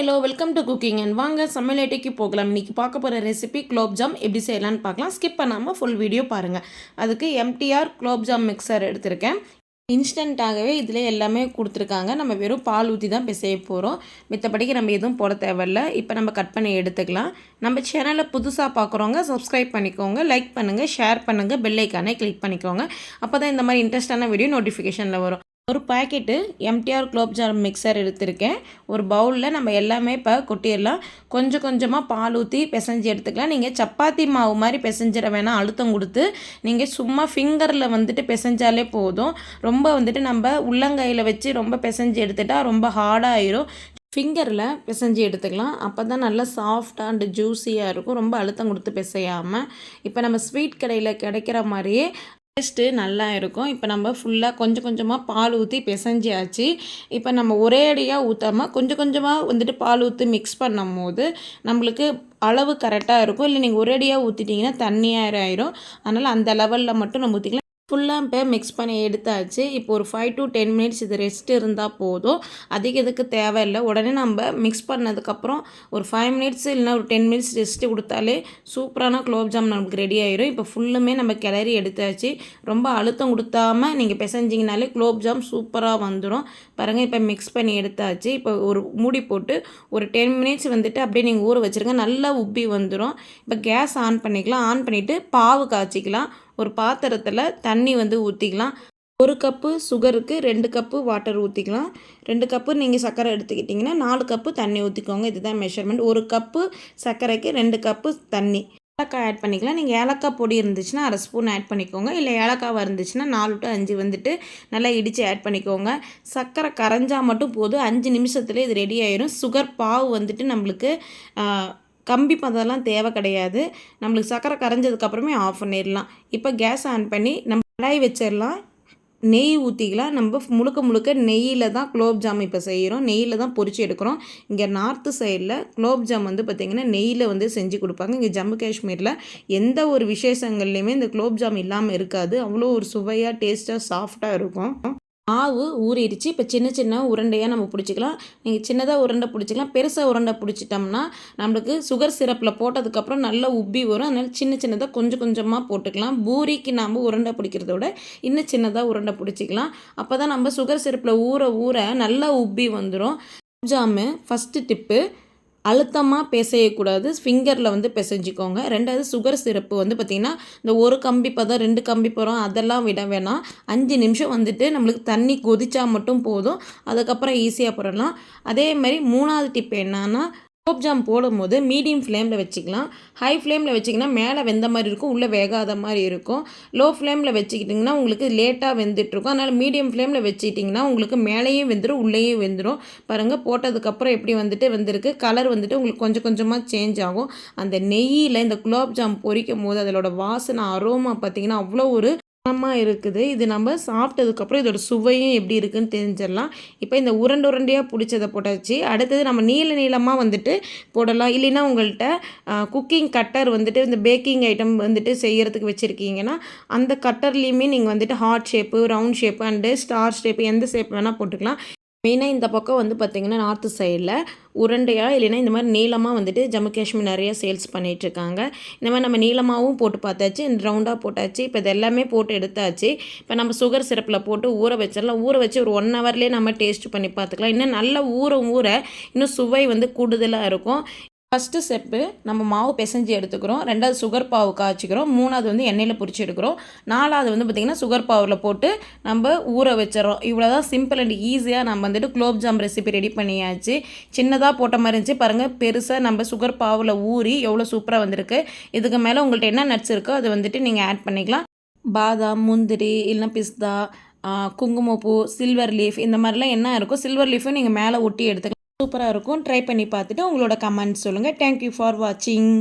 Hello welcome to cooking and வாங்க சமையலேட்டைக்கு போகலாம். இன்றைக்கி பார்க்க போகிற ரெசிபி குலோப்ஜாம் எப்படி செய்யலான்னு பார்க்கலாம். ஸ்கிப் பண்ணாமல் ஃபுல் வீடியோ பாருங்கள் அதுக்கு எம்டிஆர் குலோப்ஜாம் மிக்சர் எடுத்திருக்கேன். இன்ஸ்டண்ட்டாகவே இதில் எல்லாமே கொடுத்துருக்காங்க. நம்ம வெறும் பால் ஊற்றி தான் பிசைய போகிறோம் மித்தபடிக்கு நம்ம எதுவும் போட தேவையில்ல. இப்போ நம்ம கட் பண்ணி எடுத்துக்கலாம். நம்ம சேனலை புதுசாக பார்க்குறவங்க சப்ஸ்கிரைப் பண்ணிக்கோங்க. லைக் பண்ணுங்கள் ஷேர் பண்ணுங்கள் பெல்லைக்கானே கிளிக் பண்ணிக்கோங்க. அப்போ தான் இந்த மாதிரி இன்ட்ரெஸ்டான வீடியோ நோட்டிஃபிகேஷனில் வரும். ஒரு பாக்கெட்டு எம்டிஆர் குலோப்ஜாம் மிக்சர் எடுத்திருக்கேன். ஒரு பவுலில் நம்ம எல்லாமே இப்போ கொட்டிடலாம். கொஞ்சம் கொஞ்சமாக பால் ஊற்றி பிசைஞ்சு எடுத்துக்கலாம். நீங்கள் சப்பாத்தி மாவு மாதிரி பிசைஞ்சிட வேணாம். அழுத்தம் கொடுத்து நீங்கள் சும்மா ஃபிங்கரில் வந்துட்டு பிசைஞ்சாலே போதும். ரொம்ப வந்துட்டு நம்ம உள்ளங்கையில் வச்சு ரொம்ப பிசைஞ்சு எடுத்துட்டால் ரொம்ப ஹார்டாகிடும் ஃபிங்கரில் பிசைஞ்சு எடுத்துக்கலாம். அப்போ தான் நல்லா சாஃப்டாக அண்டு ஜூஸியாக இருக்கும். ரொம்ப அழுத்தம் கொடுத்து பிசையாமல் இப்போ நம்ம ஸ்வீட் கடையில் கிடைக்கிற மாதிரியே டேஸ்ட்டு நல்லா இருக்கும். இப்போ நம்ம ஃபுல்லாக கொஞ்சம் கொஞ்சமாக பால் ஊற்றி பிசைஞ்சியாச்சு. இப்போ நம்ம ஒரே அடியாக ஊற்றாமல் கொஞ்சம் கொஞ்சமாக வந்துட்டு பால் ஊற்றி மிக்ஸ் பண்ணும் போது நம்மளுக்கு அளவு கரெக்டாக இருக்கும். இல்லை நீங்கள் ஒரேடியாக ஊற்றிட்டிங்கன்னா தண்ணியாக ஆயிரும். அதனால் அந்த லெவலில் மட்டும் நம்ம ஊற்றிக்கலாம் ஃபுல்லாக இப்போ மிக்ஸ் பண்ணி எடுத்தாச்சு. இப்போ ஒரு ஃபைவ் டு டென் மினிட்ஸ் இது ரெஸ்ட் இருந்தால் போதும். அதிக இதுக்கு தேவையில்லை. உடனே நம்ம மிக்ஸ் பண்ணதுக்கப்புறம் ஒரு ஃபைவ் மினிட்ஸ் இல்லைனா ஒரு டென் மினிட்ஸ் ரெஸ்ட்டு கொடுத்தாலே சூப்பரான குலோப்ஜாம் நமக்கு ரெடி ஆயிரும். இப்போ ஃபுல்லுமே நம்ம கிளறி எடுத்தாச்சு. ரொம்ப அழுத்தம் கொடுத்தாமல் நீங்கள் பிசைஞ்சிங்கனாலே குலோப்ஜாம் சூப்பராக வந்துடும் பாருங்கள் இப்போ மிக்ஸ் பண்ணி எடுத்தாச்சு. இப்போ ஒரு மூடி போட்டு ஒரு டென் மினிட்ஸ் வந்துட்டு அப்படியே நீங்கள் ஊற வச்சுருங்க. நல்லா உப்பி வந்துடும் இப்போ கேஸ் ஆன் பண்ணிக்கலாம். ஆன் பண்ணிவிட்டு பாவு காய்ச்சிக்கலாம். ஒரு பாத்திரத்தில் தண்ணி வந்து ஊற்றிக்கலாம் ஒரு கப்பு சுகருக்கு ரெண்டு கப்பு வாட்டர் ஊற்றிக்கலாம் ரெண்டு கப்பு நீங்கள் சர்க்கரை எடுத்துக்கிட்டிங்கன்னா நாலு கப்பு தண்ணி ஊற்றிக்கோங்க இதுதான் மெஷர்மெண்ட் ஒரு கப்பு சர்க்கரைக்கு ரெண்டு கப்பு தண்ணி. ஏலக்காய் ஆட் பண்ணிக்கலாம். நீங்கள் ஏலக்காய் பொடி இருந்துச்சுன்னா அரை ஸ்பூன் ஆட் பண்ணிக்கோங்க. இல்லை ஏலக்காவாக இருந்துச்சுன்னா நாலு டு அஞ்சு வந்துட்டு நல்லா இடித்து ஆட் பண்ணிக்கோங்க. சர்க்கரை கரைஞ்சால் மட்டும் போதும். அஞ்சு நிமிஷத்தில் இது ரெடி ஆயிரும். சுகர் பாவு வந்துட்டு நம்மளுக்கு கம்பி பதம்லாம் தேவை கிடையாது. நம்மளுக்கு சர்க்கரை கரைஞ்சதுக்கப்புறமே ஆஃப் பண்ணிடலாம். இப்போ கேஸ் ஆன் பண்ணி நம்ம கடாய் வச்சிடலாம். நெய் ஊற்றிக்கலாம் நம்ம முழுக்க முழுக்க நெய்யில் தான் குலோப்ஜாம் இப்போ செய்கிறோம் நெய்யில் தான் பொறிச்சு எடுக்கிறோம். இங்கே நார்த்து சைடில் குலோப்ஜாம் வந்து பார்த்திங்கன்னா நெய்யில் வந்து செஞ்சு கொடுப்பாங்க. இங்கே ஜம்மு காஷ்மீரில் எந்த ஒரு விசேஷங்கள்லையுமே இந்த குலோப்ஜாம் இல்லாமல் இருக்காது. அவ்வளோ ஒரு சுவையாக டேஸ்ட்டாக சாஃப்டாக இருக்கும். மாவு ஊறிடுச்சு. இப்போ சின்ன சின்ன உருண்டையாக நம்ம பிடிச்சிக்கலாம். நீங்கள் சின்னதாக உருண்டை பிடிச்சிக்கலாம். பெருசாக உருண்டை பிடிச்சிட்டோம்னா நம்மளுக்கு சுகர் சிரப்பில் போட்டதுக்கப்புறம் நல்லா உப்பி வரும். அதனால் சின்ன சின்னதாக கொஞ்சம் கொஞ்சமாக போட்டுக்கலாம். பூரிக்கு நாம் உருண்டை பிடிக்கிறத விட இன்னும் சின்னதாக உருண்டை பிடிச்சிக்கலாம். அப்போ தான் நம்ம சுகர் சிரப்பில் ஊற ஊற நல்லா உப்பி வந்துடும் ஜாமு ஃபஸ்ட்டு டிப்பு அழுத்தமாக பிசையக்கூடாது ஃபிங்கரில் வந்து பிசைஞ்சிக்கோங்க. ரெண்டாவது சுகர் சிரப்பு வந்து பார்த்திங்கன்னா இந்த ஒரு கம்பி பதம் ரெண்டு கம்பி பதம் அதெல்லாம் விட வேணாம். அஞ்சு நிமிஷம் வந்துட்டு நம்மளுக்கு தண்ணி கொதிச்சா மட்டும் போதும். அதுக்கப்புறம் ஈஸியாக போடலாம் அதே மாதிரி மூணாவது டிப் என்னன்னா குலோப்ஜாம் போடும்போது மீடியம் ஃப்ளேமில் வச்சுக்கலாம். ஹை ஃப்ளேமில் வச்சிங்கன்னா மேலே வெந்த மாதிரி இருக்கும் உள்ளே வேகாத மாதிரி இருக்கும். லோ ஃப்ளேமில் வச்சுக்கிட்டிங்கன்னா உங்களுக்கு லேட்டாக வெந்துட்டுருக்கும். அதனால் மீடியம் ஃப்ளேமில் வச்சுக்கிட்டிங்கன்னா உங்களுக்கு மேலேயும் வெந்துடும் உள்ளேயும் வெந்துடும் பாருங்கள் போட்டதுக்கப்புறம் எப்படி வந்துட்டு வந்திருக்கு? கலர் வந்துட்டு உங்களுக்கு கொஞ்சம் கொஞ்சமாக சேஞ்ச் ஆகும். அந்த நெய்யில் இந்த குலோப்ஜாம் பொரிக்கும் போது அதோட வாசனை அரோமா பார்த்திங்கன்னா அவ்வளோ ஒரு மனமாக இருக்குது. இது நம்ம சாப்பிட்டதுக்கப்புறம் இதோட சுவையும் எப்படி இருக்குன்னு தெரிஞ்சிடலாம். இப்போ இந்த உருண்டை உருண்டையாக பிடிச்சதை போட்டாச்சு. அடுத்தது நம்ம நீள நீளமாக வந்துட்டு போடலாம். இல்லைன்னா உங்கள்கிட்ட குக்கிங் கட்டர் வந்துட்டு இந்த பேக்கிங் ஐட்டம் வந்துட்டு செய்கிறதுக்கு வச்சுருக்கீங்கன்னா அந்த கட்டர்லேயுமே நீங்கள் வந்துட்டு heart shape round shape and star shape எந்த ஷேப் வேணால் போட்டுக்கலாம். மெயினாக இந்த பக்கம் வந்து பார்த்திங்கன்னா நார்த்து சைடில் உருண்டையாக இல்லைன்னா இந்த மாதிரி நீளமாக வந்துட்டு ஜம்மு காஷ்மீர் நிறைய சேல்ஸ் பண்ணிகிட்ருக்காங்க இந்த மாதிரி நம்ம நீளமாகவும் போட்டு பார்த்தாச்சு ரவுண்டாக போட்டாச்சு. இப்போ இது எல்லாமே போட்டு எடுத்தாச்சு. இப்போ நம்ம சுகர் சிரப்பில் போட்டு ஊற வச்சிடலாம். ஊற வச்சு ஒரு ஒன் ஹவர்லேயே நம்ம டேஸ்ட் பண்ணி பார்த்துக்கலாம். இன்னும் நல்ல ஊற ஊற இன்னும் சுவை வந்து கூடுதலாக இருக்கும். ஃபஸ்ட்டு ஸ்டெப்பு நம்ம மாவு பிசைஞ்சு எடுத்துக்கிறோம். ரெண்டாவது சுகர் பாவு காய்ச்சிக்கிறோம். மூணாவது வந்து எண்ணெயில் பொரிச்சு எடுக்கிறோம். நாலாவது வந்து பார்த்திங்கன்னா சுகர் பாவில் போட்டு நம்ம ஊற வச்சிடறோம் இவ்வளோ தான் சிம்பிள் அண்ட் ஈஸியாக நம்ம வந்துட்டு குலோப் ஜாம் ரெசிபி ரெடி பண்ணியாச்சு. சின்னதாக போட்ட மாதிரி இருந்துச்சு. பாருங்கள் பெருசாக நம்ம சுகர் பாவில் ஊறி எவ்வளோ சூப்பராக வந்திருக்கு. இதுக்கு மேலே உங்கள்கிட்ட என்ன நட்ஸ் இருக்கோ அதை வந்துட்டு நீங்கள் ஆட் பண்ணிக்கலாம். பாதாம் முந்திரி இல்லைன்னா பிஸ்தா குங்குமப்பூ சில்வர் லீஃப் இந்த மாதிரிலாம் என்ன இருக்கோ சில்வர் லீஃபும் நீங்கள் மேலே ஒட்டி எடுத்துக்கலாம். சூப்பராக இருக்கும். ட்ரை பண்ணி பார்த்துட்டு உங்களோட கமெண்ட்ஸ் சொல்லுங்கள் தேங்க்யூ ஃபார் வாட்சிங்